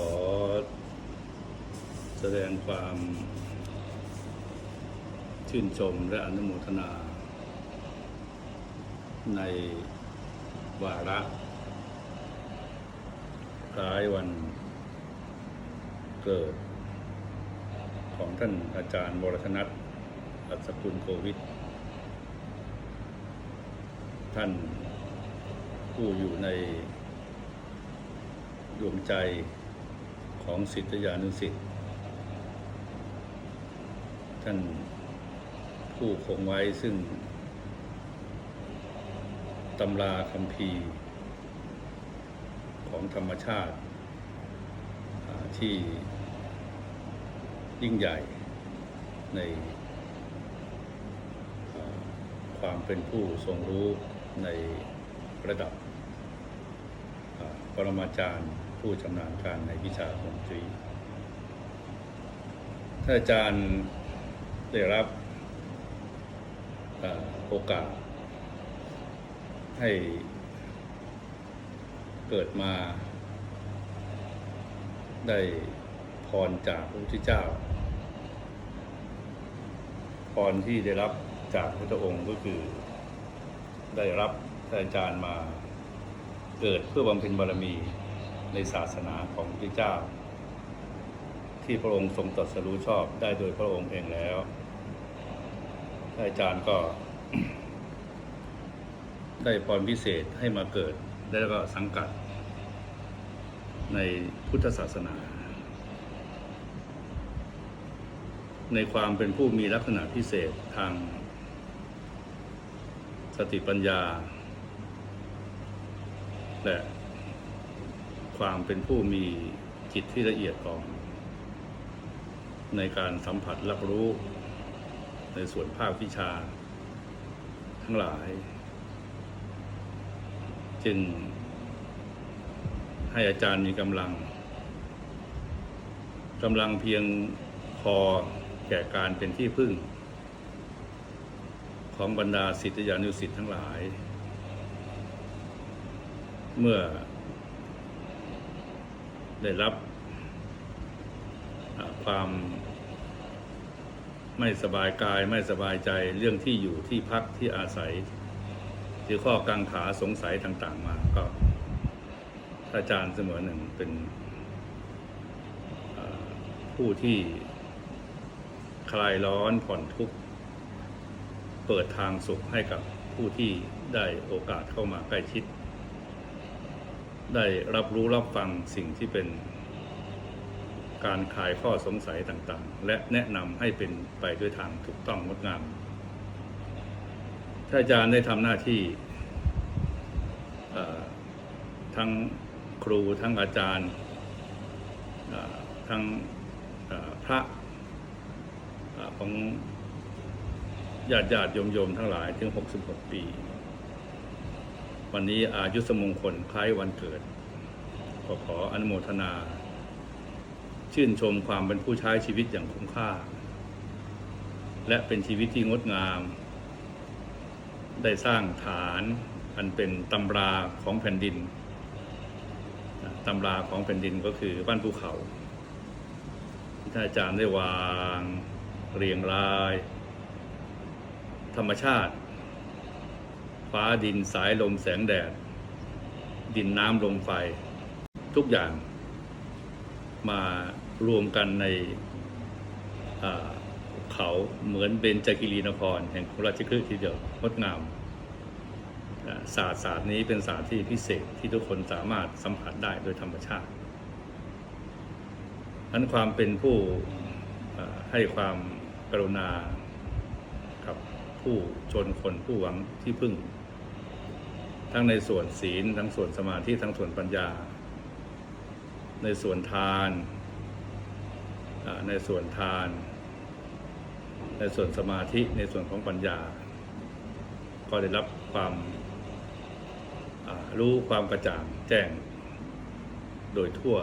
ขอแสดงความชื่นชมและอนุโมทนา ในวาระคล้ายวันเกิด ของท่านอาจารย์วรธนัทอัศกุลโควิด ท่านผู้อยู่ในดวงใจ ของศิษยานุศิษย์ท่านผู้คงไว้ซึ่งตำราคำพีร์ของธรรมชาติที่ยิ่งใหญ่ในความเป็นผู้ทรงรู้ในระดับปรมาจารย์ ผู้ชำนาญการในวิชาฮวงจุ้ยถ้าอาจารย์ได้รับอโอกาส ให้เกิดมา ได้พรจากพระพุทธเจ้า พรที่ได้รับจากพระองค์ก็คือได้รับท่านอาจารย์มาเกิดเพื่อบำเพ็ญบารมี ในศาสนาของพระเจ้า ที่พระองค์ทรงตรัสรู้ชอบได้โดยพระองค์เองแล้วอาจารย์ก็ได้พรพิเศษให้มาเกิดแล้วก็สังกัด ในพุทธศาสนา ในความเป็นผู้มีลักษณะพิเศษทาง สติปัญญา และ ความเป็นผู้มีจิตที่ละเอียดอ่อน ในการสัมผัสรับรู้ ในส่วนภาควิชา ทั้งหลาย จึง ให้อาจารย์มีกำลังกำลังเพียงพอแก่การเป็นที่พึ่ง ของบรรดาศิษยานุศิษย์ทั้งหลาย เมื่อ ได้รับความไม่สบายกายไม่สบายใจเรื่องที่อยู่ที่พักที่อาศัย หรือข้อกังขาสงสัยต่างๆ มาก็อาจารย์เสมอหนึ่งเป็นผู้ที่คลายร้อนผ่อนทุกข์ เปิดทางสุขให้กับผู้ที่ได้โอกาสเข้ามาใกล้ชิด ได้รับรู้รับฟังสิ่งที่เป็นการคลายข้อสงสัยต่างๆ และแนะนำให้เป็นไปด้วยทางถูกต้องงดงาม ถ้าอาจารย์ได้ทำหน้าที่ทั้งครูทั้งอาจารย์ทั้งพระของญาติญาติโยมโยมทั้งหลายถึง 66 ปี วันนี้อายุสมงคลคล้ายวันเกิด ขอขออนุโมทนา ชื่นชมความเป็นผู้ใช้ชีวิตอย่างคุ้มค่า และเป็นชีวิตที่งดงาม ได้สร้างฐานอันเป็นตำราของแผ่นดินตำราของแผ่นดินก็คือบ้านภูเขาที่ท่านอาจารย์ได้วางเรียงราย ธรรมชาติ ฟ้าดินสายลมแสงแดด ดินน้ำลมไฟ ทุกอย่าง มารวมกันในเขาเหมือนเบญจกิรีนคร แห่งกรุงราชคฤห์ทีเดียวงดงามศาสตร์ศาสตร์นี้เป็นศาสตร์ที่พิเศษที่ทุกคนสามารถสัมผัสได้โดยธรรมชาตินั้นความเป็นผู้ให้ความกรุณากับผู้ชนคนผู้หวังที่พึ่ง ทั้งในส่วนศีล ทั้งส่วนสมาธิ ทั้งส่วนปัญญา ในส่วนทาน ในส่วนทาน ในส่วนสมาธิ ในส่วนของปัญญา ก็ได้รับความรู้ความกระจ่างแจ้งโดยทั่ว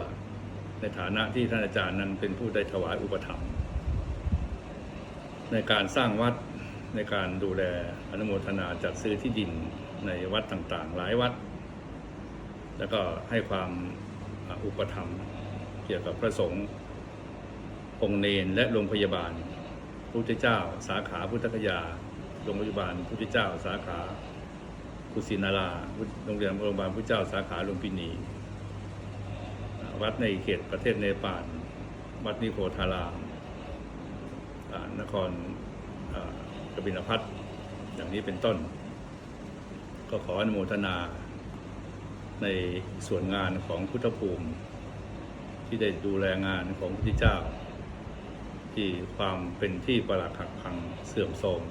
ในฐานะที่ท่านอาจารย์นั้นเป็นผู้ได้ถวายอุปถัมภ์ในการสร้างวัดในการดูแลอนุโมทนาจัดซื้อที่ดินในวัดต่างๆ หลายวัด แล้วก็ให้ความอุปถัมภ์เกี่ยวกับพระสงฆ์องค์เนนและโรงพยาบาลพุทธเจ้า สาขาพุทธคยาโรงพยาบาลพุทธเจ้า สาขากุสินาราโรงเรียนโรงพยาบาลพุทธเจ้าสาขาลุมพินี วัดในเขตประเทศเนปาลวัดนิโคธารามนครกบินพัทอย่างนี้เป็นต้น ก็ขออนุโมทนา ในส่วนงานของพุทธภูมิ ที่ได้ดูแลงานของพระพุทธเจ้า ที่ความเป็นที่ประหลักหักพังเสื่อมโทรม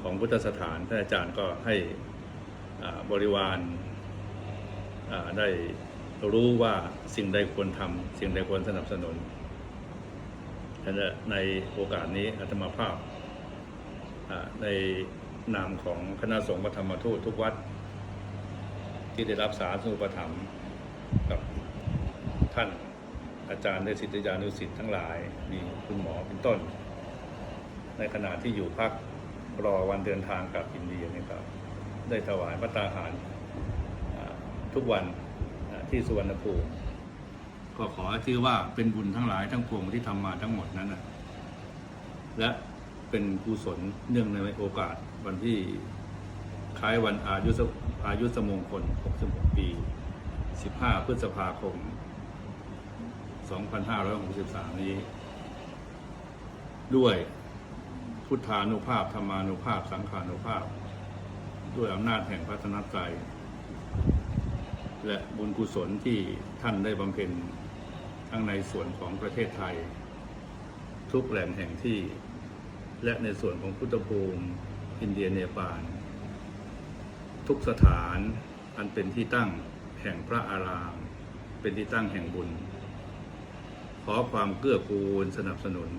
ของพุทธสถานท่านอาจารย์ก็ให้บริวารได้รู้ว่าสิ่งใดควรทำสิ่งใดควรสนับสนุนฉะนั้นในโอกาสนี้อาตมาภาพใน นามของคณะสงฆ์ปฐมทูตทุกวัด ที่ได้รับสาธุปถัมภ์กับท่านอาจารย์และศิษยานุศิษย์ทั้งหลายมีคุณหมอเป็นต้น ในขณะที่อยู่พักรอวันเดินทางกลับอินเดียนี่ครับ ได้ถวายพระตาหารทุกวันที่สุวรรณภูมิก็ขอถือว่าเป็นบุญทั้งหลายทั้งปวงที่ทำมาทั้งหมดนั้นนะและ เป็นกุศลเนื่องในโอกาสวันที่คล้ายวันอายุสอายุสมงคล 66 ปี 15 พฤษภาคม 2563 นี้ ด้วยพุทธานุภาพธรรมานุภาพ สังขานุภาพ ด้วยอำนาจแห่งพัฒนาใจและบุญกุศลที่ท่านได้บำเพ็ญทั้งในส่วนของประเทศไทย ทุกแหล่งแห่งที่ และในส่วนของพุทธภูมิอินเดียเนปาลทุกสถานอันเป็นที่ตั้งแห่งพระอาราม เป็นที่ตั้งแห่งบุญ ขอความเกื้อกูลสนับสนุน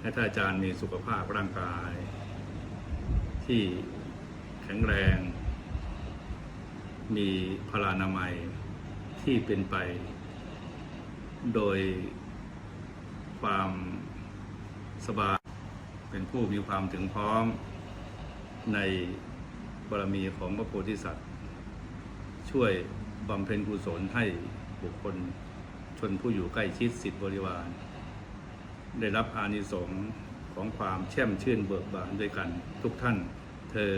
ให้ท่านอาจารย์มีสุขภาพร่างกาย ที่แข็งแรง มีพลานามัยที่เป็นไป โดยความสบาย เป็นผู้มีความถึงพร้อมในบารมีของพระโพธิสัตว์ ช่วยบำเพ็ญกุศลให้บุคคลชนผู้อยู่ใกล้ชิดสิทธิบริวาร ได้รับอานิสงส์ของความแช่มชื่นเบิกบานด้วยกันทุกท่านเธอ